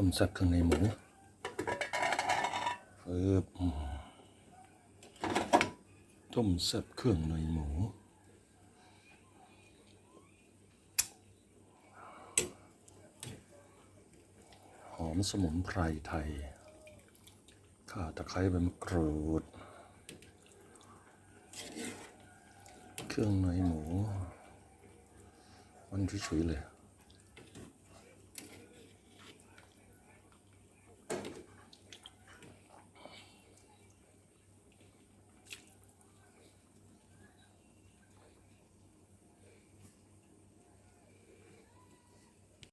ต้มแซ่บเครื่องในหมูเฟิบอต้มแซ่บเครื่องในหมูหอมสมุนไพรไทยข่าตะไคร้ใบมะกรูด เครื่องในหมู มันชุยๆเลย